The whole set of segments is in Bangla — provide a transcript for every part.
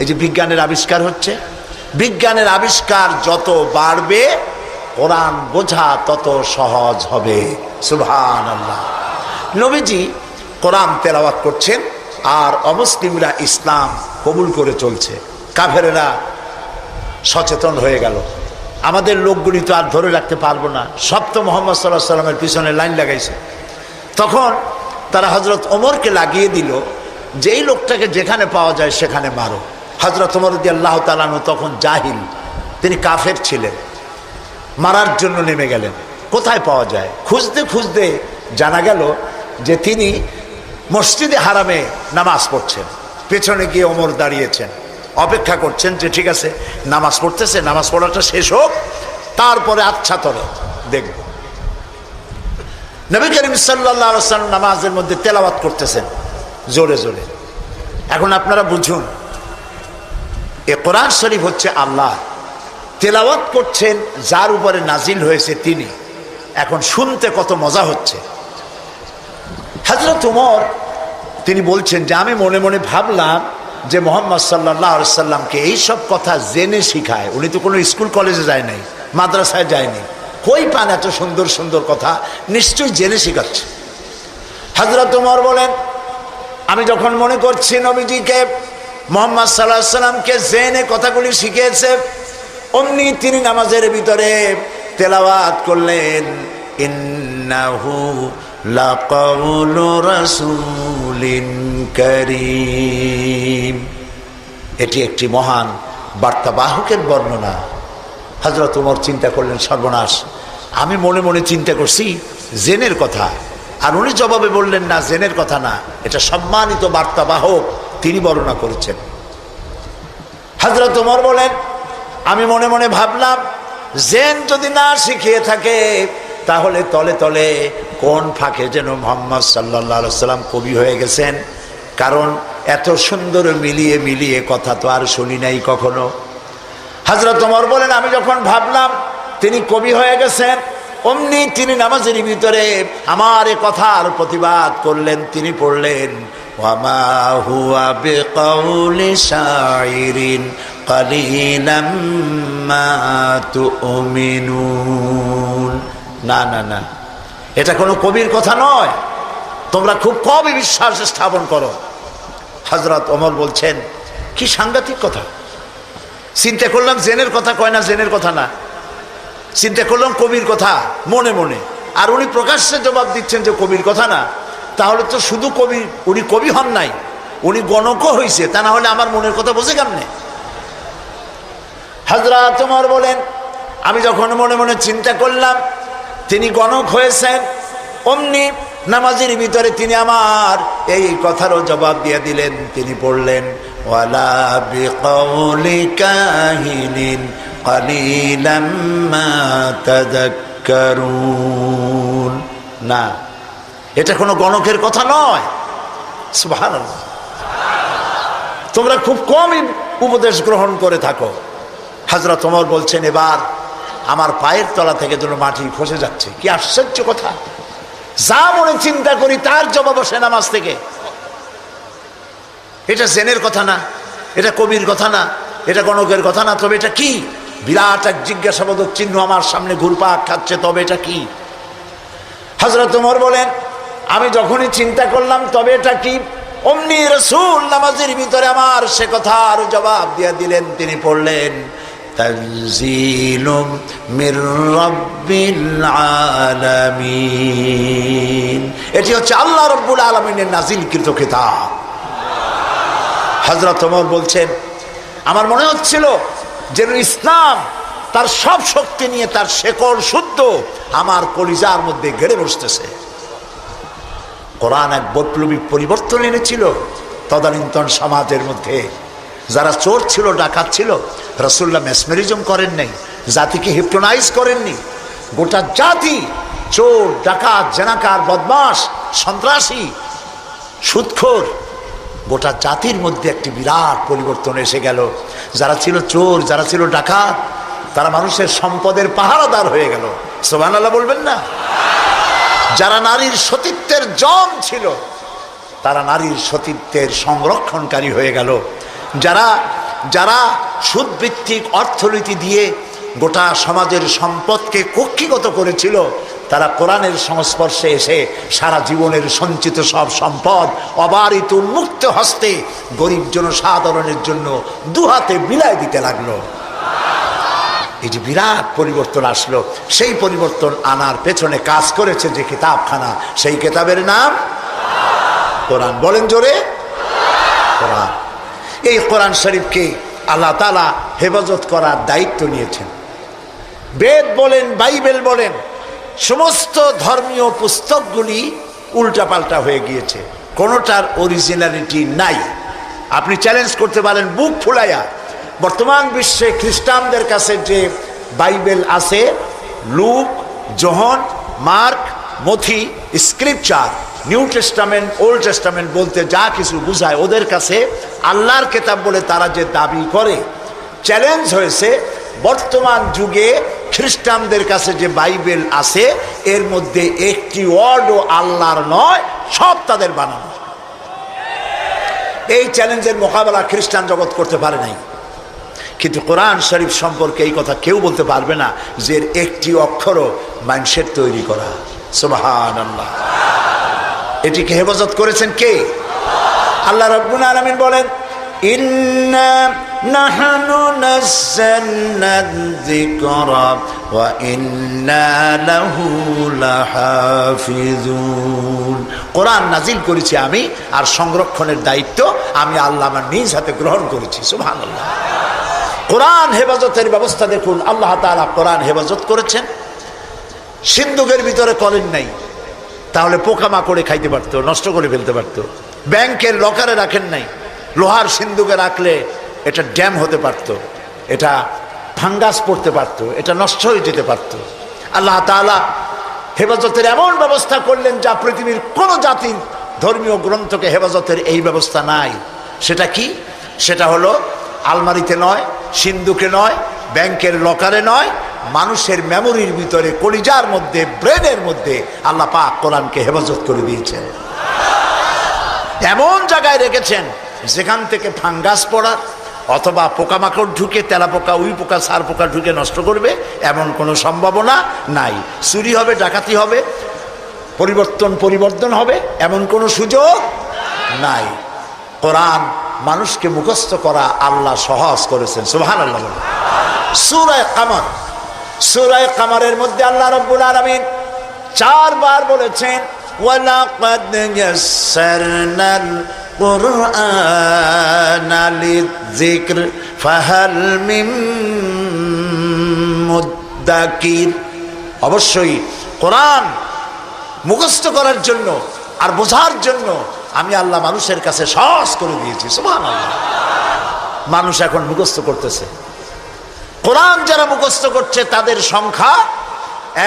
এই যে বিজ্ঞানের আবিষ্কার হচ্ছে, বিজ্ঞানের আবিষ্কার যত বাড়বে, কোরআন বোঝা তত সহজ হবে। সুভান আল্লাহ নবীজি কোরআন তেলাওয়াত করছেন, আর অমুসলিমরা ইসলাম কবুল করে চলছে। কাফেরেরা সচেতন হয়ে গেল। আমাদের লোকগুলি তো আর ধরে রাখতে পারব না। সব তো মোহাম্মদ সাল্লাহ সাল্লামের পিছনে লাইন লাগাইছে। তখন তারা হজরত ওমরকে লাগিয়ে দিল যেই লোকটাকে যেখানে পাওয়া যায় সেখানে মারো। হজরত ওমর দি আল্লাহ তালানু তখন জাহিল। তিনি কাফের ছিলেন। মারার জন্য নেমে গেলেন। কোথায় পাওয়া যায়? খুঁজতে খুঁজতে জানা গেল যে তিনি মসজিদে হারামে নামাজ পড়ছেন। পেছনে গিয়ে ওমর দাঁড়িয়েছেন। অপেক্ষা করছেন যে ঠিক আছে, নামাজ পড়তেছে, নামাজ পড়াটা শেষ হোক, তারপরে আচ্ছা তরে দেখব। নবী করিম সাল্লাহ সাল্লাম নামাজের মধ্যে তেলাওয়াত করতেছেন, জোরে জোরে। এখন আপনারা বুঝুন এ কোরআন শরীফ হচ্ছে আল্লাহ। তেলাওয়াত করছেন, যার উপরে নাজিল হয়েছে তিনি। এখন শুনতে কত মজা হচ্ছে। হজরত উমর, তিনি বলছেন যে, আমি মনে মনে ভাবলাম যে মোহাম্মদ সাল্লাহ সাল্লামকে এইসব কথা জেনে শিখায়। উনি তো কোনো স্কুল, কলেজে যায় নাই, মাদ্রাসায় যায়নি। কই পান এত সুন্দর সুন্দর কথা? নিশ্চয়ই জেনে শিখাচ্ছে। হজরত উমর বলেন, আমি যখন মনে করছি নবীজিকে মোহাম্মদ সাল্লাহ সাল্লামকে জেনে কথাগুলি শিখিয়েছে। অমনি তিনি নামাজের ভিতরে তেলাওয়াত করলেন, ইন্নাহু এটি একটি মহান বার্তাবাহকের বর্ণনা। হজরত উমর চিন্তা করলেন, সর্বনাশ, আমি মনে মনে চিন্তা করছি জেনের কথা। আর উনি জবাবে বললেন, না, জেনের কথা না, এটা সম্মানিত বার্তাবাহক তিনি বর্ণনা করেছেন। হজরত উমর বলেন, আমি মনে মনে ভাবলাম, জেন যদি না শিখিয়ে থাকে, তাহলে তলে তলে কোন ফাঁকে যেন মোহাম্মদ সাল্লা সাল্লাম কবি হয়ে গেছেন? কারণ এত সুন্দর মিলিয়ে মিলিয়ে কথা তো আর শুনি নাই কখনো। হাজরত ওমর বলেন, আমি যখন ভাবলাম তিনি কবি হয়ে গেছেন, অমনি তিনি নামাজের ভিতরে আমার এ কথার প্রতিবাদ করলেন, তিনি পড়লেন না না না। এটা কোনো কবির কথা নয়। তোমরা খুব কমই বিশ্বাস স্থাপন করো। হজরত অমর বলছেন, কি সাংঘাতিক কথা। চিন্তা করলাম জেনের কথা কয় না, জেনের কথা না। চিন্তা করলাম কবির কথা, মনে মনে। আর উনি প্রকাশ্যে জবাব দিচ্ছেন যে কবির কথা না। তাহলে তো শুধু কবি, উনি কবি হন নাই, উনি গণকও হয়েছে তা না হলে আমার মনের কথা বোঝে কেমনে? হাজরা তোমার বলেন, আমি যখন মনে মনে চিন্তা করলাম, তিনি গণক হয়েছেন, অমনি নামাজের ভিতরে তিনি আমার এই কথারও জবাব দিয়ে দিলেন, তিনি পড়লেন না। এটা কোনো গণকের কথা নয়। তোমরা খুব কমই উপদেশ গ্রহণ করে থাকো। হাজরত তোমার বলছেন, এবার আমার পায়ের তলা থেকে যেন মাটি খসে যাচ্ছে। কি আশ্চর্য কথা। যা মনে চিন্তা করি তার জবাব বসে নামাজ থেকে। এটা জেনের কথা না, এটা কবির কথা না, এটা গণকের কথা না, তবে এটা কি? বিরাট এক জিজ্ঞাসাবোধক চিহ্ন আমার সামনে ঘুরপাক খাচ্ছে, তবে এটা কি? হজরত উমর বলেন আমি যখনই চিন্তা করলাম, তবে এটা কি? অমনি রসুল নামাজের ভিতরে আমার সে কথার জবাব দিয়ে দিলেন, তিনি পড়লেন এটি হচ্ছে আল্লাহ রব্বুল আলমিনের নাজিলকৃত কিতাব। হজরত ওমর বলছেন, আমার মনে হচ্ছিল যেন ইসলাম তার সব শক্তি নিয়ে তার শেকড় শুদ্ধ, আমার কলিজার মধ্যে গেড়ে বসতেছে। কোরআন এক বৈপ্লবিক পরিবর্তন এনেছিল। তদানীন্তন সমাজের মধ্যে যারা চোর ছিল, ডাকাত ছিল রসুল্লাহ মেসমেরিজম করেন নাই, জাতিকে হিপ্টোনাইজ করেননি গোটা জাতি চোর, ডাকাত, জেনাকার বদমাস সন্ত্রাসী, সুৎখোর, গোটা জাতির মধ্যে একটি বিরাট পরিবর্তন এসে গেল। যারা ছিল চোর, যারা ছিল ডাকাত, তারা মানুষের সম্পদের পাহারাদার হয়ে গেল। সোহান আল্লাহ বলবেন না? যারা নারীর সতীত্বের জম ছিল, তারা নারীর সতীত্বের সংরক্ষণকারী হয়ে গেল। যারা যারা সুদভিত্তিক অর্থনীতি দিয়ে গোটা সমাজের সম্পদকে কক্ষিগত করেছিল, তারা কোরআনের সংস্পর্শে এসে সারা জীবনের সঞ্চিত সব সম্পদ, অবারিত উন্মুক্ত হস্তে গরিব জনসাধারণের জন্য দুহাতে বিলায় দিতে লাগল। এই যে বিরাট পরিবর্তন আসলো, সেই পরিবর্তন আনার পেছনে কাজ করেছে যে কিতাবখানা, সেই কিতাবের নাম কোরআন। বলেন জোরে। কোরআন। এই কোরআন শরীফকে আল্লাহ তালা হেফাজত করার দায়িত্ব নিয়েছেন। বেদ বলেন, বাইবেল বলেন, সমস্ত ধর্মীয় পুস্তকগুলি উল্টাপাল্টা হয়ে গিয়েছে। কোনোটার অরিজিনালিটি নাই। আপনি চ্যালেঞ্জ করতে পারেন, বুক ফুলাইয়া বর্তমান বিশ্বে খ্রিস্টানদের কাছে যে বাইবেল আছে, লুক, জহন, মার্ক, মথি, scripture, new testament, old testament বলতে যা কিছু বুঝায় ওদের কাছে আল্লাহর কেতাব বলে তারা যে দাবি করে। চ্যালেঞ্জ হয়েছে, বর্তমান যুগে খ্রিস্টানদের কাছে যে বাইবেল আছে, এর মধ্যে একটি ওয়ার্ডও আল্লাহর নয়, সব তাদের বানানো। এই চ্যালেঞ্জের মোকাবেলা খ্রিস্টান জগৎ করতে পারে নাই। কিন্তু কোরআন শরীফ সম্পর্কে এই কথা কেউ বলতে পারবে না যে একটি অক্ষরও মানুষের তৈরি করা। সুবাহান আল্লাহ এটিকে হেফাজত করেছেন কে? আল্লাহ রব্বুল আলমিন বলেন কোরআন নাজিল করেছি আমি আর সংরক্ষণের দায়িত্ব আমি আল্লাহ আমার নিজ হাতে গ্রহণ করেছি। সুবহানাল্লাহ। কোরআন হেফাজতের ব্যবস্থা দেখুন, আল্লাহ তাআলা কোরআন হেফাজত করেছেন। সিন্ধুকের ভিতরে কলেন নাই, তাহলে পোকামাকড়ে খাইতে পারতো, নষ্ট করে ফেলতে পারতো। ব্যাংকের লকারে রাখেন নাই, লোহার সিন্ধুকে রাখলে এটা ড্যাম হতে পারতো, এটা ফাঙ্গাস পড়তে পারতো, এটা নষ্ট হয়ে যেতে পারতো। আল্লাহ তাআলা হেফাজতের এমন ব্যবস্থা করলেন যা পৃথিবীর কোনো জাতির ধর্মীয় গ্রন্থকে হেফাজতের এই ব্যবস্থা নাই। সেটা কি? সেটা হলো আলমারিতে নয় সিন্ধুকে নয়, ব্যাংকের লকারে নয়, মানুষের মেমোরির ভিতরে, কলিজার মধ্যে ব্রেনের মধ্যে আল্লাহ পাক কোরআনকে হেফাজত করে দিয়েছেন। এমন জায়গায় রেখেছেন, যেখান থেকে ফাঙ্গাস পড়ার অথবা পোকামাকড় ঢুকে তেলা পোকা উই পোকা সার পোকা ঢুকে নষ্ট করবে, এমন কোনো সম্ভাবনা নাই। চুরি হবে, ডাকাতি হবে পরিবর্তন পরিবর্তন হবে, এমন কোনো সুযোগ নাই। কোরআন মানুষকে মুখস্থ করা আল্লাহ সহজ করেছেন সুহান আল্লাহ সুরায় কামার, সুরায় কামারের মধ্যে আল্লাহ রব্বুল আলমিন চারবার বলেছেন অবশ্যই কোরআন মুখস্থ করার জন্য আর বোঝার জন্য আমি আল্লাহ মানুষের কাছে সহজ করে দিয়েছি সুমান আল্লাহ মানুষ এখন মুখস্থ করতেছে। কোরআন যারা মুখস্থ করছে, তাদের সংখ্যা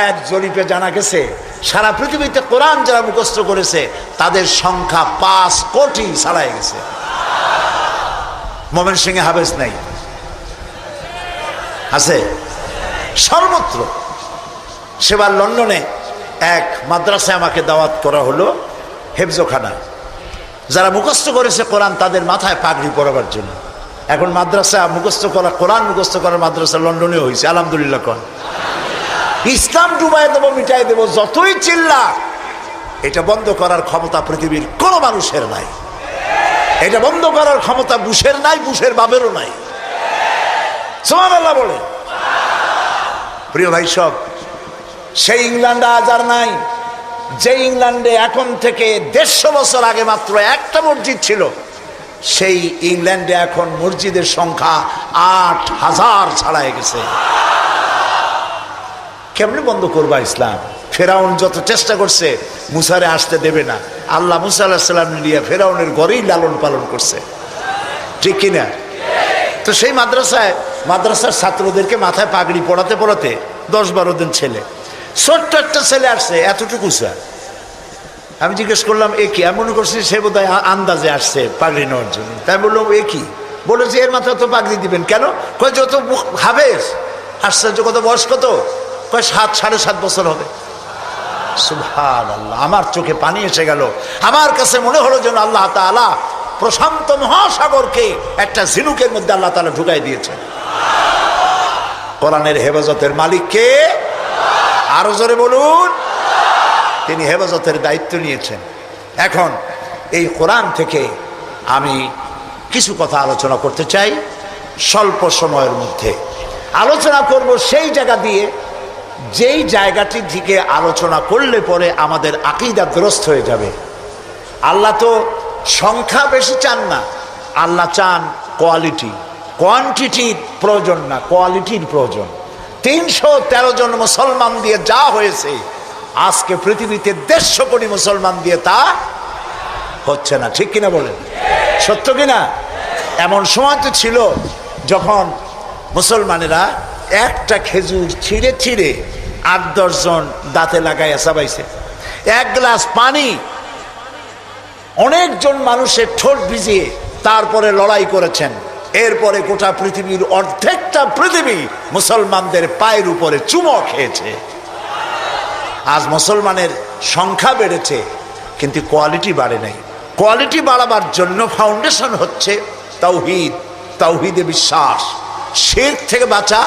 এক জরিপে জানা গেছে। সারা পৃথিবীতে কোরআন যারা মুখস্থ করেছে, তাদের সংখ্যা পাঁচ কোটি ছাড়াই গেছে। মোমেন সিংহে হাবেজ নাই। আছে? সর্বত্র। সেবার লন্ডনে এক মাদ্রাসায় আমাকে দাওয়াত করা হলো হেফজোখানা যারা মুখস্থ করেছে কোরআন তাদের মাথায় পাগড়ি পরাবার জন্য। এখন মাদ্রাসা মুখস্থ করা, কোরআন মুখস্থ করার মাদ্রাসা লন্ডনে হয়েছে, আলহামদুলিল্লাহ কন। ইসলাম ডুবাই দেবো, মিটাই দেবো, যতই চিল্লা, এটা বন্ধ করার ক্ষমতা পৃথিবীর কোনো মানুষের নাই। এটা বন্ধ করার ক্ষমতা বুশের নাই, বুশের বাবেরও নাই। আল্লাহ বলে। প্রিয় ভাই সব, সেই ইংল্যান্ড আজ আর নাই। যে ইংল্যান্ডে এখন থেকে দেড়শো বছর আগে মাত্র একটা মসজিদ ছিল, সেই ইংল্যান্ডে এখন মসজিদের সংখ্যা আট হাজার ছাড়াই গেছে। কেমনি বন্ধ করবা ইসলাম? ফেরাউন যত চেষ্টা করছে, মুসারে আসতে দেবে না। আল্লাহ মুসা আল্লাহাম নিয়ে ফেরাউনের ঘরেই লালন পালন করছে। ঠিক কিনা? তো সেই মাদ্রাসায়, মাদ্রাসার ছাত্রদেরকে মাথায় পাগড়ি পড়াতে পড়াতে দশ বারো দিন ছেলে ছোট্ট একটা ছেলে আসছে, এতটুকু স্যার। আমি জিজ্ঞেস করলাম, এ কি? আমি মনে করছি সে বোধ আন্দাজে আসছে পাগড়ি নেওয়ার জন্য। তাই বললাম, এ কি? বলেছে এর মাথায় তো পাগড়ি দিবেন কেন? কয়, যত হাবেস আশ্চর্য, কত বয়স কত? কয়, সাত, সাড়ে সাত বছর হবে। সুভান আল্লাহ আমার চোখে পানি এসে গেল। আমার কাছে মনে হলো যেন আল্লাহ তালা প্রশান্ত মহাসাগরকে একটা ঝিনুকের মধ্যে আল্লাহ তালা ঢুকাই দিয়েছে কোরআনের হেফাজতের মালিককে আরও জোরে বলুন। তিনি হেফাজতের দায়িত্ব নিয়েছেন। এখন এই কোরআন থেকে আমি কিছু কথা আলোচনা করতে চাই স্বল্প সময়ের মধ্যে। আলোচনা করব সেই জায়গা দিয়ে যেই জায়গাটির দিকে আলোচনা করলে পরে আমাদের আকিদাগ্রস্ত হয়ে যাবে। আল্লাহ তো সংখ্যা বেশি চান না, আল্লাহ চান কোয়ালিটি। কোয়ান্টিটির প্রয়োজন না, কোয়ালিটির প্রয়োজন। তিনশো তেরো জন মুসলমান দিয়ে যা হয়েছে, আজকে পৃথিবীতে দেড়শো কোটি মুসলমান দিয়ে তা হচ্ছে না। ঠিক কিনা বলেন? সত্য কিনা? এমন সময় তো ছিল যখন মুসলমানেরা একটা খেজুর ছিঁড়ে ছিঁড়ে আট দশজন দাঁতে লাগাইয়া চাবাইছে। এক গ্লাস পানি, অনেকজন মানুষের ঠোঁট ভিজিয়ে তারপরে লড়াই করেছেন। এরপরে গোটা পৃথিবীর অর্ধেকটা পৃথিবী মুসলমানদের পায়ের উপরে চুমো খেয়েছে। আজ মুসলমানের সংখ্যা বেড়েছে, কিন্তু কোয়ালিটি বাড়ে নাই। কোয়ালিটি বাড়াবার জন্য ফাউন্ডেশন হচ্ছে তাওহিদ তাওহিদে বিশ্বাস। শের থেকে বাঁচা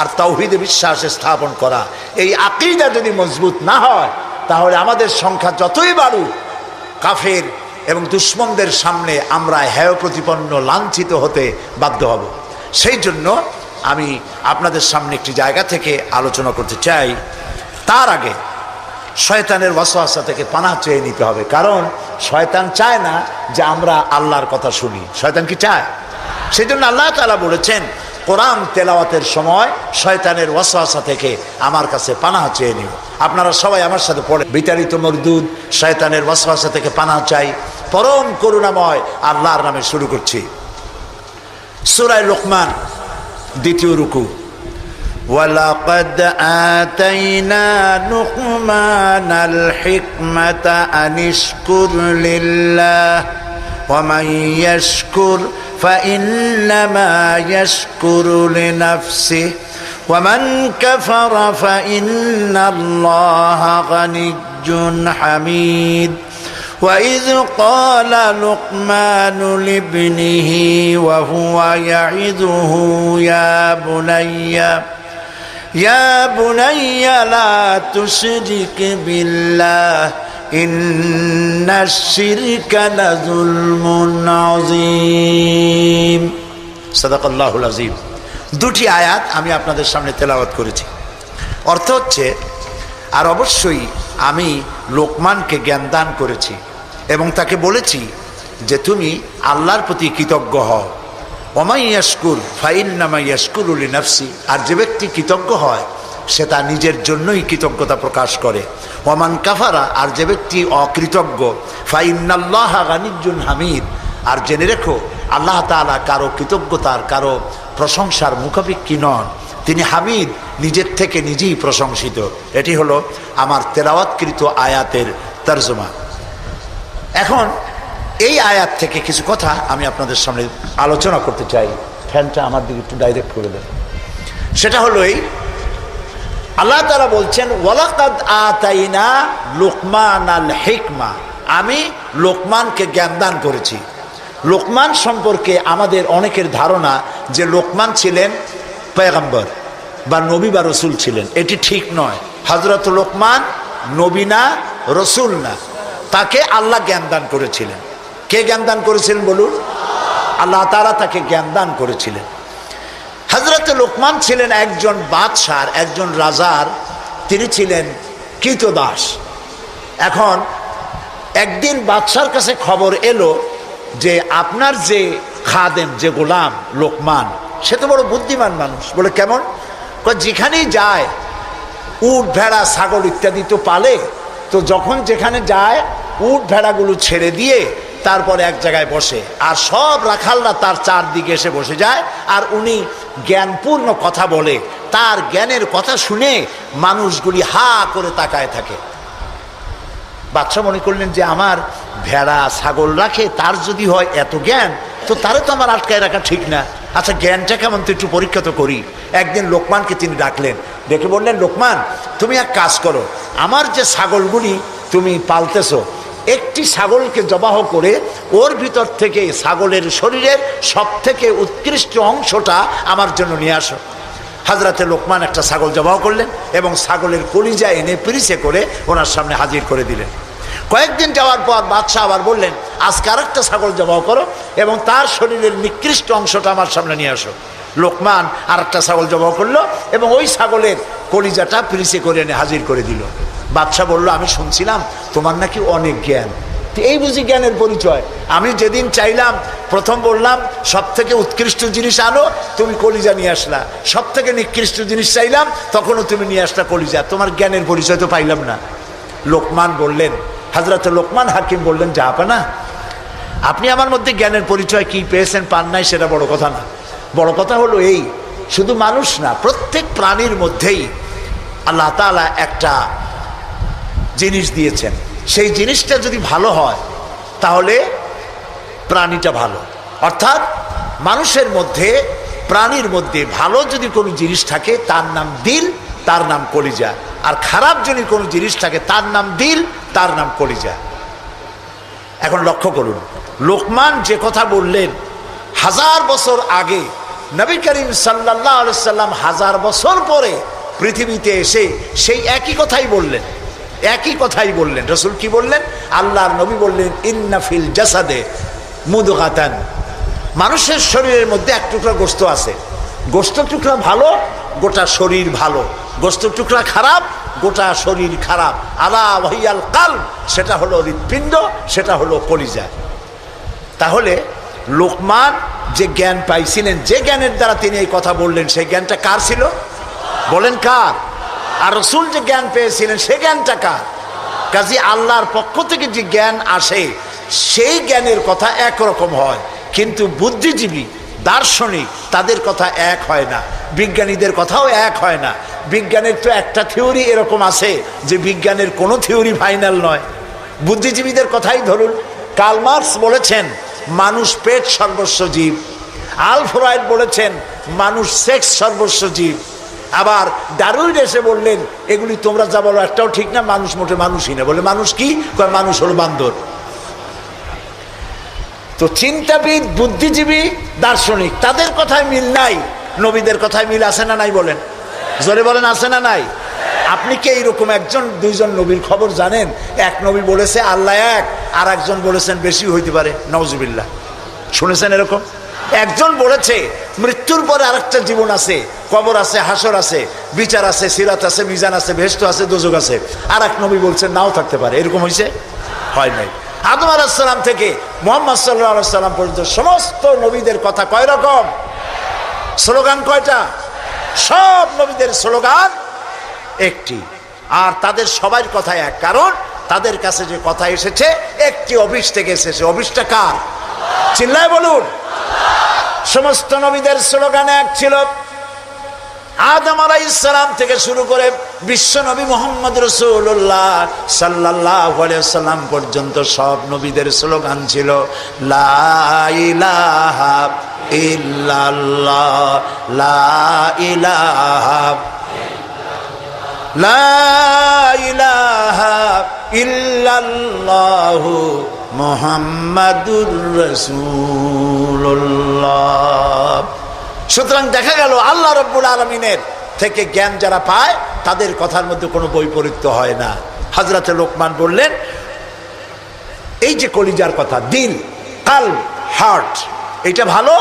আর তাওহিদে বিশ্বাসে স্থাপন করা। এই আকিদা যদি মজবুত না হয়, তাহলে আমাদের সংখ্যা যতই বাড়ুক, কাফের এবং দুশ্মনদের সামনে আমরা হেয় প্রতিপন্ন লাঞ্ছিত হতে বাধ্য হব। সেই জন্য আমি আপনাদের সামনে একটি জায়গা থেকে আলোচনা করতে চাই। তার আগে শয়তানের ওয়াসওয়াসা থেকে পানা চেয়ে নিতে হবে। কারণ শয়তান চায় না যে আমরা আল্লাহর কথা শুনি। শয়তান কি চায়? সেই জন্য আল্লাহ তালা বলেছেন কোরআন তেলাওয়াতের সময় শয়তানের ওয়াসওয়াসা থেকে আমার কাছে পানা চেয়ে নিও আপনারা সবাই আমার সাথে পড়ে বিতাড়িত মরদুদ শয়তানের ওয়াসওয়াসা থেকে পানা চাই পরম করুণাময় আল্লাহর নামে শুরু করছি সুরায় লোকমান দ্বিতীয় রুকু ولقد آتينا لقمان الحكمة أن اشكر لله ومن يشكر فإنما يشكر لنفسه ومن كفر فإن الله غني حميد وإذ قال لقمان لابنه وهو يعظه يا بني يا بني لا تشرك بالله إن الشرك لظلم عظيم صدق الله العظيم দুটি আয়াত আমি আপনাদের সামনে তেলাওয়াত করেছি অর্থ হচ্ছে আর অবশ্যই আমি লোকমানকে জ্ঞান দান করেছি এবং তাকে বলেছি যে তুমি আল্লাহর প্রতি কৃতজ্ঞ হও ওমাই ইয়াসকুর ফাইন নামাই ইয়াসকুর উলি নাফসি আর যে ব্যক্তি কৃতজ্ঞ হয় সে তা নিজের জন্যই কৃতজ্ঞতা প্রকাশ করে। ওমান কাফারা, আর যে ব্যক্তি অকৃতজ্ঞ ফাইনাল্লাহ গানিজুন হামিদ। আর জেনে রেখো, আল্লাহ তালা কারও কৃতজ্ঞতার, কারও প্রশংসার মুখাপিক্ষি নন। তিনি হামিদ, নিজের থেকে নিজেই প্রশংসিত। এটি হলো আমার তেলাওয়াতকৃত আয়াতের তর্জমা। এখন, এই আয়াত থেকে কিছু কথা আমি আপনাদের সামনে আলোচনা করতে চাই। ফ্যানটা আমার দিকে একটু ডাইরেক্ট করে দেন। সেটা হলো এই আল্লাহ তারা বলছেন, ওয়ালাকাদ আতাইনা লোকমান আল হেকমা আমি লোকমানকে জ্ঞানদান করেছি। লোকমান সম্পর্কে আমাদের অনেকের ধারণা যে লোকমান ছিলেন পয়গম্বর বা নবী বা রসুল ছিলেন। এটি ঠিক নয়। হজরত লোকমান নবী না, রসুল না। তাকে আল্লাহ জ্ঞানদান করেছিলেন। কে জ্ঞানদান করেছিলেন বলুন? আল্লাহ তারা তাকে জ্ঞানদান করেছিলেন। হজরত লোকমান ছিলেন একজন বাদশার, একজন রাজার। তিনি ছিলেন কৃতদাস। এখন একদিন বাদশার কাছে খবর এলো যে আপনার যে খাদেম, যে গোলাম লোকমান, সে তো বড় বুদ্ধিমান মানুষ। বলে, কেমন? যেখানেই যায়, উট, ভেড়া, ছাগল ইত্যাদি তো পালে, তো যখন যেখানে যায়, উট, ভেড়াগুলো ছেড়ে দিয়ে তারপরে এক জায়গায় বসে। আর সব রাখালরা তার চারদিকে এসে বসে যায়। আর উনি জ্ঞানপূর্ণ কথা বলে। তার জ্ঞানের কথা শুনে মানুষগুলি হা করে তাকায় থাকে। বাচ্চা মনে করলেন যে, আমার ভেড়া, ছাগল রাখে, তার যদি হয় এত জ্ঞান, তো তারে তো আমার আটকায় রাখা ঠিক না। আচ্ছা জ্ঞানটা কেমন? তো একটু পরীক্ষা তো করি। একদিন লোকমানকে তিনি ডাকলেন। ডেকে বললেন, লোকমান, তুমি এক কাজ করো। আমার যে ছাগলগুলি তুমি পালতেছো একটি ছাগলকে জবাহ করে ওর ভিতর থেকে ছাগলের শরীরের সব থেকে উৎকৃষ্ট অংশটা আমার জন্য নিয়ে আসো। হাজরাতে লোকমান একটা ছাগল জবাহ করলেন এবং ছাগলের কলিজা এনে পিরিসে করে ওনার সামনে হাজির করে দিলেন। কয়েকদিন যাওয়ার পর বাদশাহ আবার বললেন, আজকে আরেকটা ছাগল জবাহ করো এবং তার শরীরের নিকৃষ্ট অংশটা আমার সামনে নিয়ে আসো। লোকমান আর একটা ছাগল জবাহ করল এবং ওই ছাগলের কলিজাটা পিরিচে করে এনে হাজির করে দিল। বাদশাহ বলল, আমি শুনছিলাম তোমার নাকি অনেক জ্ঞান। এই বুঝি জ্ঞানের পরিচয়। আমি যেদিন চাইলাম, প্রথম বললাম সব থেকে উৎকৃষ্ট জিনিস আনো, তুমি কলিজা নিয়ে আসলা। সব থেকে নিকৃষ্ট জিনিস চাইলাম, তখনও তুমি নিয়ে আসলা কলিজা। তোমার জ্ঞানের পরিচয় তো পাইলাম না। লোকমান বললেন হাজরত লোকমান হাকিম বললেন, যা না আপনি আমার মধ্যে জ্ঞানের পরিচয় কি পেয়েছেন, পান নাই, সেটা বড় কথা না। বড় কথা হলো এই, শুধু মানুষ না, প্রত্যেক প্রাণীর মধ্যেই আল্লাহ তালা একটা জিনিস দিয়েছেন। সেই জিনিসটা যদি ভালো হয়, তাহলে প্রাণীটা ভালো। অর্থাৎ মানুষের মধ্যে, প্রাণীর মধ্যে ভালো যদি কোনো জিনিস থাকে, তার নাম দিল, তার নাম কলিজা। আর খারাপ যদি কোনো জিনিস থাকে, তার নাম দিল, তার নাম কলিজা। এখন লক্ষ্য করুন, লোকমান যে কথা বললেন, হাজার বছর আগে নবী করিম সাল্লাহ সাল্লাম হাজার বছর পরে পৃথিবীতে এসে সেই একই কথাই বললেন। একই কথাই বললেন। রসুল কি বললেন? আল্লাহর নবী বললেন ইন্নাফিল জাসাদে মুদগাতান। মানুষের শরীরের মধ্যে এক টুকরা গোস্ত আছে। গোস্ত টুকরা ভালো, গোটা শরীর ভালো। গোস্ত টুকরা খারাপ, গোটা শরীর খারাপ। আলা ভাইয়াল কাল সেটা হলো হৃৎপিণ্ড, সেটা হলো কলিজা। তাহলে লোকমান যে জ্ঞান পাইছিলেন, যে জ্ঞানের দ্বারা তিনি এই কথা বললেন, সেই জ্ঞানটা কার ছিল? বলেন কার? আর রসুল যে জ্ঞান পেয়েছিলেন, সে জ্ঞানটা কার? কাজী আল্লাহর পক্ষ থেকে যে জ্ঞান আসে, সেই জ্ঞানের কথা একরকম হয়। কিন্তু বুদ্ধিজীবী, দার্শনিক, তাদের কথা এক হয় না। বিজ্ঞানীদের কথাও এক হয় না। বিজ্ঞানের তো একটা থিওরি এরকম আছে যে বিজ্ঞানের কোনো থিওরি ফাইনাল নয়। বুদ্ধিজীবীদের কথাই ধরুন। কালমার্কস বলেছেন, মানুষ পেট সর্বস্ব জীব। আলফ্রয়েড বলেছেন, মানুষ সেক্স সর্বস্ব জীব। আবার দারুইন এসে বললেন, এগুলি তোমরা যা বলো, একটাও ঠিক না, মানুষ মোটে মানুষই না। বলে, মানুষ কি? মানুষ হলো বান্দর। তো চিন্তাবিদ, বুদ্ধিজীবী, দার্শনিক, তাদের কথায় মিল নাই, নবীদের কথায় মিল আছে না নাই বলেন? জোরে বলেন, আছে না নাই? আপনি কি এইরকম একজন, দুইজন নবীর খবর জানেন? এক নবী বলেছে, আল্লাহ এক, আর একজন বলেছেন, বেশি হইতে পারে। নওজুবিল্লাহ শুনেছেন এরকম? একজন বলেছে, মৃত্যুর পরে আরেকটা জীবন আছে। কবর আছে, হাসর আছে, বিচার আছে, সিরাত আছে, মিজান আছে ভেস্ত আছে, দোজক আছে। আর এক নবী বলছেন, নাও থাকতে পারে। এরকম হয়েছে হয় নাই। আদম আলাহিসাল্লাম থেকে মোহাম্মদ সাল্লাহ সাল্লাম পর্যন্ত সমস্ত নবীদের কথা কয় রকম? স্লোগান কয়টা? সব নবীদের স্লোগান একটি। আর তাদের সবার কথা এক। কারণ তাদের কাছে যে কথা এসেছে, একটি অফিস থেকে এসেছে। অফিসটা কার? চিল্লায় বলুন। সমস্ত নবীদের স্লোগান এক ছিল আদম আলাই ইসলাম থেকে শুরু করে বিশ্ব নবী মোহাম্মদ রসুল্লাহ সাল্লাহ সাল্লাম পর্যন্ত সব নবীদের স্লোগান ছিল লাইলাহা ইল্লাল্লাহ ইল্লাল্লাহু মোহাম্মদুর রসুল্লাহ সুতরাং দেখা গেল আল্লাহ রব্বুল আলমিনের থেকে জ্ঞান যারা পায়, তাদের কথার মধ্যে কোনো বৈপরীত্য হয় না। হাজরাতে লোকমান বললেন, এই যে কলিজার কথা, দিল কাল হার্ট, এটা ভালো,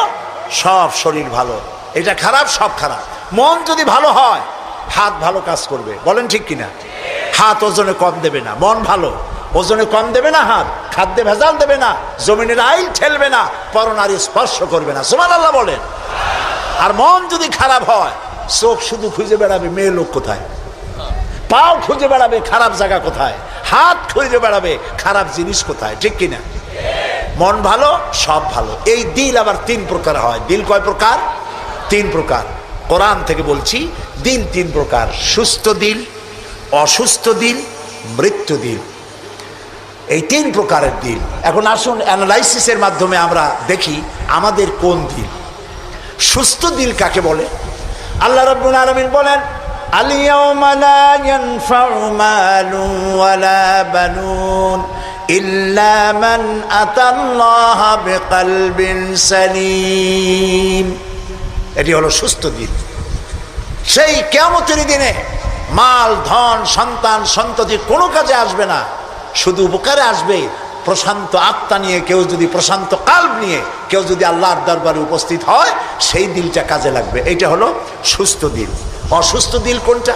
সব শরীর ভালো। এটা খারাপ, সব খারাপ। মন যদি ভালো হয়, হাত ভালো কাজ করবে। বলেন ঠিক কিনা? হাত ওজনে কম দেবে না, মন ভালো। ওজনে কম দেবে না হাত, খাদ্যে ভেজাল দেবে না, জমিনের আইল ঠেলবে না, পরনারী স্পর্শ করবে না। সোমান আল্লাহ বলেন। আর মন যদি খারাপ হয়, চোখ শুধু খুঁজে বেড়াবে মেয়ে লোক কোথায়? পাও খুঁজে বেড়াবে খারাপ জায়গা কোথায়? হাত খুঁজে বেড়াবে খারাপ জিনিস কোথায়? ঠিক কিনা? মন ভালো, সব ভালো। এই দিল আবার তিন প্রকার হয়। দিল কয় প্রকার? তিন প্রকার। কোরআন থেকে বলছি, দিল তিন প্রকার। সুস্থ দিল, অসুস্থ দিল, মৃত্যু দিল। এই তিন প্রকারের দিল। এখন আসুন অ্যানালাইসিসের মাধ্যমে আমরা দেখি আমাদের কোন দিল। সুস্থ দিল কাকে বলে আল্লাহ রব্বুল আলমিন বলেন اليوم لا ينفع مال ولا بنون إلا من أتى الله بقلب سليم এটি হলো সুস্থ দিন সেই কেমতের দিনে মাল ধন সন্তান সন্ততি কোনো কাজে আসবে না শুধু উপকারে আসবে প্রশান্ত আত্মা নিয়ে, কেউ যদি প্রশান্ত কাল্প নিয়ে, কেউ যদি আল্লাহর দরবারে উপস্থিত হয়, সেই দিলটা কাজে লাগবে। এটা হলো সুস্থ দিল। অসুস্থ দিল কোনটা?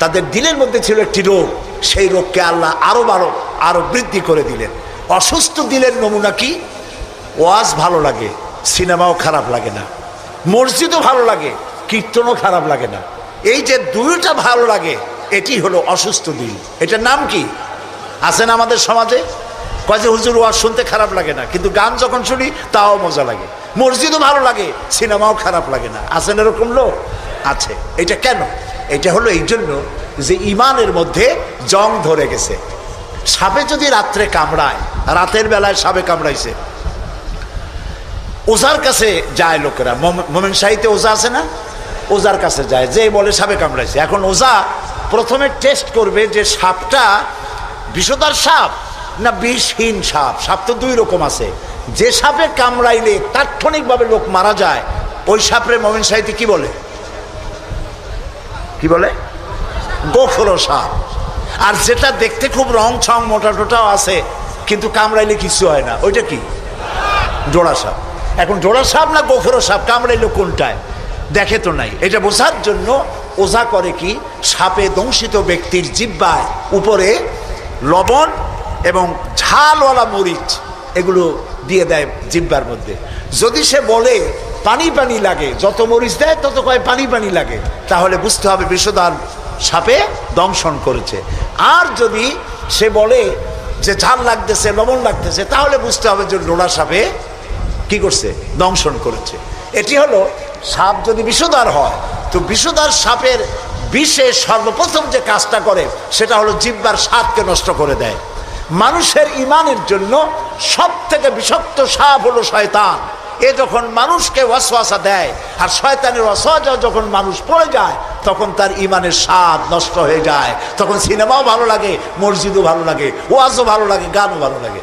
তাদের দিলের মধ্যে ছিল একটি রোগ। সেই রোগকে আল্লাহ আরও বারো, আরও বৃদ্ধি করে দিলেন। অসুস্থ দিলের নমুনা কি? ওয়াজ ভালো লাগে, সিনেমাও খারাপ লাগে না। মসজিদও ভালো লাগে, কীর্তনও খারাপ লাগে না। এই যে দুইটা ভালো লাগে, এটি হলো অসুস্থ দিন এটার নাম কি? আছেন আমাদের সমাজে? কয় যে, হুজুর, ওয়াজ শুনতে খারাপ লাগে না, কিন্তু গান যখন শুনি, তাও মজা লাগে। মসজিদও ভালো লাগে, সিনেমাও খারাপ লাগে না। আছেন এরকম লোক? আছে। এটা কেন? এটা হলো এই জন্য যে ইমানের মধ্যে জং ধরে গেছে। সাপে যদি রাত্রে কামড়ায়, রাতের বেলায় সাপে কামড়াইছে ওজার কাছে যায় লোকেরা। মম- মোমেন শাহিতে ওজা আছে না? ওজার কাছে যায়। যে বলে সাপে কামড়াইছে। এখন ওজা প্রথমে টেস্ট করবে যে সাপটা বিষদার সাপ না বিষহীন সাপ? সাপ তো দুই রকম আছে। যে সাপে কামড়াইলে তাৎক্ষণিকভাবে লোক মারা যায়, ওই সাপরে মোমেন সাহিতে কি বলে? কি বলে? গোখরো সাপ। আর যেটা দেখতে খুব রং ছং মোটা টোটাও আছে, কিন্তু কামড়াইলে কিছু হয় না। ওইটা কি? জোড়া সাপ। এখন জোড়া সাপ না গোখরো সাপ? কামড়াইলো কোনটায়? দেখে তো নাই। এটা বোঝার জন্য ওঝা করে কি? সাপে দংশিত ব্যক্তির জিব্বায় উপরে লবণ এবং ঝালওয়ালা মরিচ এগুলো দিয়ে দেয় জিব্বার মধ্যে। যদি সে বলে, পানি পানি লাগে। যত মরিচ দেয়, তত কয়, পানি পানি লাগে। তাহলে বুঝতে হবে বিষদান সাপে দংশন করেছে। আর যদি সে বলে যে ঝাল লাগতেছে, লবণ লাগতেছে, তাহলে বুঝতে হবে যে লোড়া সাপে কি করছে? দংশন করেছে। এটি হলো সাপ যদি বিষদার হয়, তো বিষদার সাপের বিষে সর্বপ্রথম যে কাজটা করে, সেটা হলো জিব্বার স্বাদকে নষ্ট করে দেয়। মানুষের ইমানের জন্য সব থেকে বিষাক্ত সাপ হলো শয়তান। এ যখন মানুষকে ওয়াসওয়াসা দেয়, আর শয়তানের ওয়াসওয়াসা যখন মানুষ পড়ে যায়, তখন তার ইমানের স্বাদ নষ্ট হয়ে যায়। তখন সিনেমাও ভালো লাগে, মসজিদও ভালো লাগে, ওয়াজও ভালো লাগে, গানও ভালো লাগে।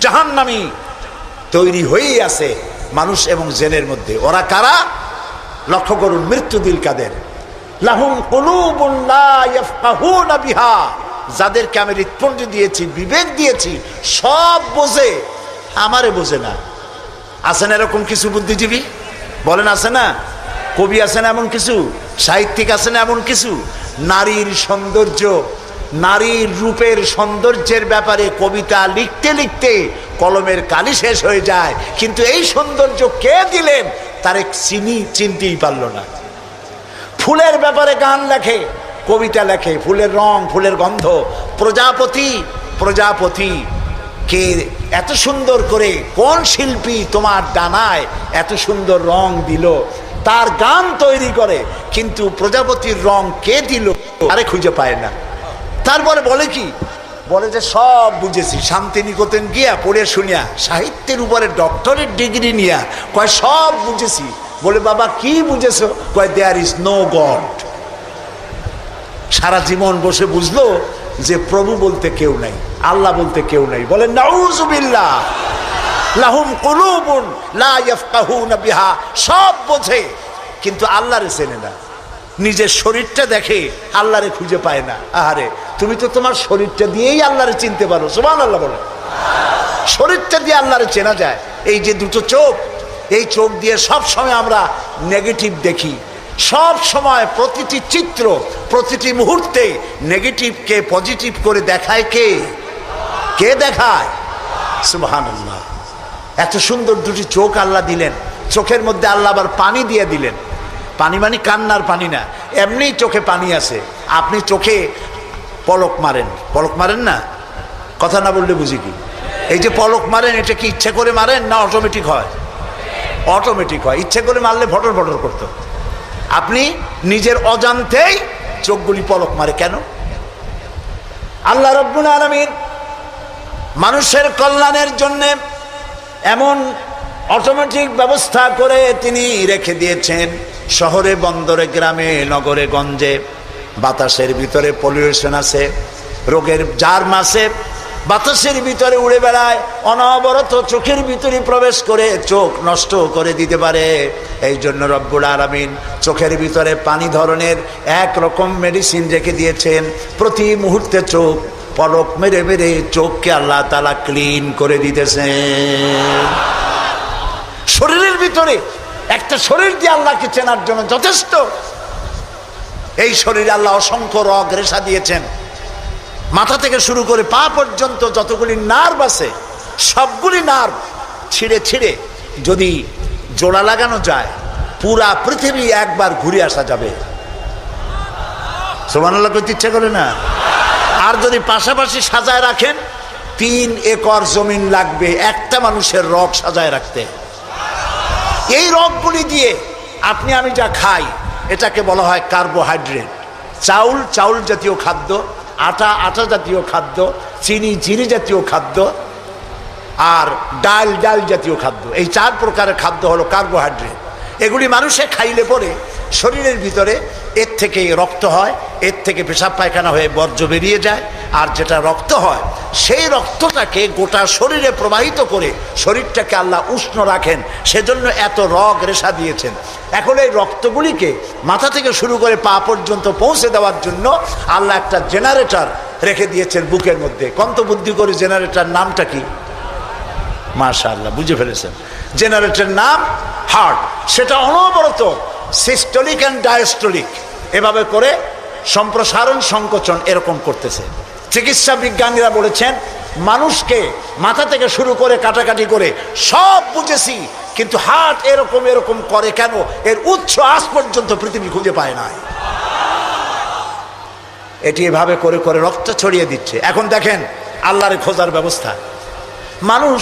জাহান্নামী তৈরি হয়েই আছে মানুষ এবং জেনের মধ্যে। ওরা কারা? লক্ষ্য করুন মৃত্যু দিল কাদের? লাহুম বিহা। যাদেরকে আমি হৃৎপণ্ড দিয়েছি, বিবেক দিয়েছি, সব বোঝে, আমারে বোঝে না। আছেন এরকম কিছু বুদ্ধিজীবী? বলেন আছে না? কবি আছেন এমন কিছু? সাহিত্যিক আছেন এমন কিছু? নারীর সৌন্দর্য নারীর রূপের সৌন্দর্যের ব্যাপারে কবিতা লিখতে লিখতে কলমের কালি শেষ হয়ে যায়। কিন্তু এই সৌন্দর্য কে দিলেন? তার চিনি চিনতেই পারল না। ফুলের ব্যাপারে গান লেখে, কবিতা লেখে, ফুলের রং, ফুলের গন্ধ। প্রজাপতি প্রজাপতি, কে এত সুন্দর করে কোন শিল্পী তোমার ডানায় এত সুন্দর রং দিল? তার গান তৈরি করে, কিন্তু প্রজাপতির রং কে দিল? আরে খুঁজে পায় না। তারপরে বলে কি? বলে যে সব বুঝেছি, শান্তিনিকেতন গিয়া পড়ে শুনিয়া, সাহিত্যের উপরে ডক্টরেট ডিগ্রি নিয়া কয়, সব বুঝেছি। বলে, বাবা, কি বুঝেছ? কয় দেয়ার ইজ নো গড সারা জীবন বসে বুঝলো যে প্রভু বলতে কেউ নাই, আল্লাহ বলতে কেউ নাই। বলে লাহুম বিহা। সব বোঝে, কিন্তু আল্লাহরে চেনে না। নিজের শরীরটা দেখে আল্লাহরে খুঁজে পায় না। আহারে, তুমি তো তোমার শরীরটা দিয়েই আল্লাহরে চিনতে পারো। সুবহান আল্লাহ বলে। শরীরটা দিয়ে আল্লাহরে চেনা যায়। এই যে দুটো চোখ, এই চোখ দিয়ে সব সময় আমরা নেগেটিভ দেখি। সব সময় প্রতিটি চিত্র, প্রতিটি মুহূর্তে নেগেটিভকে পজিটিভ করে দেখায় কে? কে দেখায়? সুবহানাল্লাহ। এত সুন্দর দুটি চোখ আল্লাহ দিলেন। চোখের মধ্যে আল্লাহ আবার পানি দিয়ে দিলেন। পানি মানে কান্নার পানি না। এমনি চোখে পানি আছে। আপনি চোখে পলক মারেন। পলক মারেন না? কথা না বললে বুঝি কি? এই যে পলক মারেন, এটা কি ইচ্ছে করে মারেন না অটোমেটিক হয়? অটোমেটিক হয়। ইচ্ছে করে মারলে ভটর ফটর করতো। আপনি নিজের অজান্তেই চোখগুলি পলক মারে। কেন? আল্লাহ রব্বুল আলমিন মানুষের কল্যাণের জন্যে এমন অটোমেটিক ব্যবস্থা করে তিনি রেখে দিয়েছেন শহরে, বন্দরে, গ্রামে, নগরে, গঞ্জে। বাতাসের ভিতরে পলিউশন আছে, রোগের জার্ম আছে। বাতাসের ভিতরে উড়ে বেড়ায়, অনবরত চোখের ভিতরে প্রবেশ করে চোখ নষ্ট করে দিতে পারে। এই জন্য রব্বুল আরামিন চোখের ভিতরে পানি ধরনের এক রকম মেডিসিন রেখে দিয়েছেন। প্রতি মুহূর্তে চোখ পলক মেরে মেরে চোখকে আল্লাহ তালা ক্লিন করে দিতেছেন। শরীরের ভিতরে একটা শরীর দিয়ে আল্লাহকে চেনার জন্য যথেষ্ট। এই শরীরে আল্লাহ অসংখ্য রগ রেশা দিয়েছেন। মাথা থেকে শুরু করে পা পর্যন্ত যতগুলি নার্ভ আছে, সবগুলি নার্ভ ছিঁড়ে ছিঁড়ে যদি জোড়া লাগানো যায়, পুরা পৃথিবী একবার ঘুরে আসা যাবে। সোমানাল্লাহ করতে ইচ্ছা করে না? আর যদি পাশাপাশি সাজায় রাখেন, তিন একর জমিন লাগবে একটা মানুষের রগ সাজায় রাখতে। এই রগগুলি দিয়ে আপনি, আমি যা খাই, এটাকে বলা হয় কার্বোহাইড্রেট। চাউল চাউল জাতীয় খাদ্য, আটা আটা জাতীয় খাদ্য, চিনি চিনি জাতীয় খাদ্য, আর ডাল ডাল জাতীয় খাদ্য। এই চার প্রকারের খাদ্য হলো কার্বোহাইড্রেট। এগুলি মানুষে খাইলে পরে শরীরের ভিতরে এর থেকে রক্ত হয়, এর থেকে পেশাব পায়খানা হয়ে বর্জ্য বেরিয়ে যায়, আর যেটা রক্ত হয়, সেই রক্তটাকে গোটা শরীরে প্রবাহিত করে শরীরটাকে আল্লাহ উষ্ণ রাখেন, সেজন্য এত রগ রেশা দিয়েছেন। এখন এই রক্তগুলিকে মাথা থেকে শুরু করে পা পর্যন্ত পৌঁছে দেওয়ার জন্য আল্লাহ একটা জেনারেটর রেখে দিয়েছেন বুকের মধ্যে। কন্ত বুদ্ধি করে জেনারেটর নামটা কি? মাশা আল্লাহ বুঝে ফেলেছেন। জেনারেটরের নাম হার্ট, সেটা অনবরত সিস্টোলিক অ্যান্ড ডায়াস্টোলিক এভাবে করে সম্প্রসারণ, সংকোচন এরকম করতেছে। চিকিৎসা বিজ্ঞানীরা বলেছেন, মানুষকে মাথা থেকে শুরু করে কাটাকাটি করে সব বুঝেছি, কিন্তু হার্ট এরকম এরকম করে কেন? এর উৎস আজ পর্যন্ত পৃথিবী খুঁজে পায় না এটি এভাবে করে করে রক্ত ছড়িয়ে দিচ্ছে। এখন দেখেন, আল্লাহর খোঁজার ব্যবস্থা। মানুষ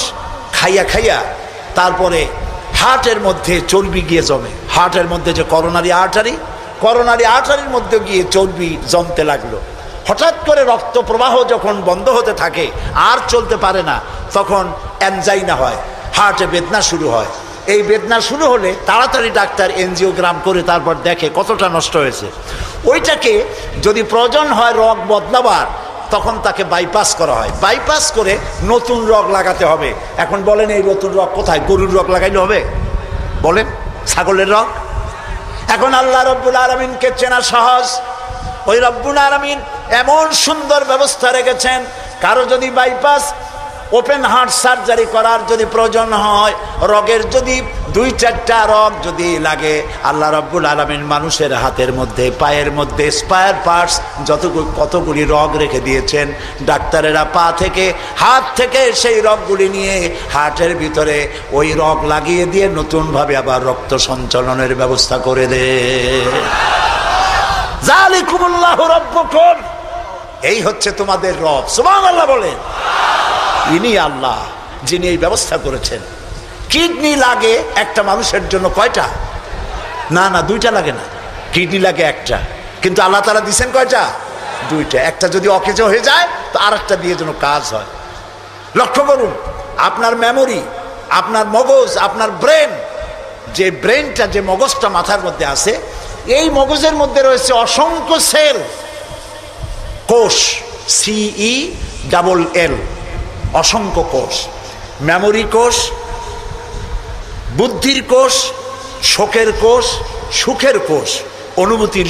খাইয়া খাইয়া তারপরে হার্টের মধ্যে চর্বি গিয়ে জমে। হার্টের মধ্যে যে করোনারি আর্টারি, করোনারি আর্টারির মধ্যে গিয়ে চর্বি জমতে লাগল। হঠাৎ করে রক্ত প্রবাহ যখন বন্ধ হতে থাকে, আর চলতে পারে না, তখন অ্যানজাইনা হয়, হার্টে বেদনা শুরু হয়। এই বেদনা শুরু হলে তাড়াতাড়ি ডাক্তার এনজিওগ্রাম করে তারপর দেখে কতটা নষ্ট হয়েছে। ওইটাকে যদি প্রয়োজন হয় রগ বদলাবার তখন তাকে বাইপাস করা হয়। বাইপাস করে নতুন রগ লাগাতে হবে। এখন বলেন, এই নতুন রগ কোথায়? গরুর রগ লাগাইলে হবে? বলেন, ছাগলের রগ? এখন আল্লাহ রব্বুল আলমিনকে চেনা সহজ। ওই রব্বুল আলমিন এমন সুন্দর ব্যবস্থা রেখেছেন, কারও যদি বাইপাস ওপেন হার্ট সার্জারি করার যদি প্রয়োজন হয়, রগের যদি দুই চারটা রগ যদি লাগে, আল্লাহ রব্বুল আলমিন মানুষের হাতের মধ্যে, পায়ের মধ্যে স্পায়ার পার্টস যতগুলি কতগুলি রগ রেখে দিয়েছেন। ডাক্তারেরা পা থেকে, হাত থেকে সেই রগগুলি নিয়ে হার্টের ভিতরে ওই রগ লাগিয়ে দিয়ে নতুনভাবে আবার রক্ত সঞ্চালনের ব্যবস্থা করে দে। জালিকুমুল্লাহ রব্বকুম। এই হচ্ছে তোমাদের রব। সুবহানাল্লাহ বলেন। ইনি আল্লাহ, যিনি এই ব্যবস্থা করেছেন। কিডনি লাগে একটা মানুষের জন্য কয়টা? না না, দুইটা লাগে না। কিডনি লাগে একটা। কিন্তু আল্লাহ তালা দিচ্ছেন কয়টা? দুইটা। একটা যদি অকেজ হয়ে যায়, তো আর একটা দিয়ে যেন কাজ হয়। লক্ষ্য করুন, আপনার মেমোরি আপনার মগজ, আপনার ব্রেন যে ব্রেনটা যে মগজটা মাথার মধ্যে আছে, এই মগজের মধ্যে রয়েছে অসংখ্য সেল কোষ সিই ডাবল এল অসংখ্য কোষ। মেমোরি কোষ বুদ্ধির কোষ শোকের কোষ সুখের কোষ অনুভূতির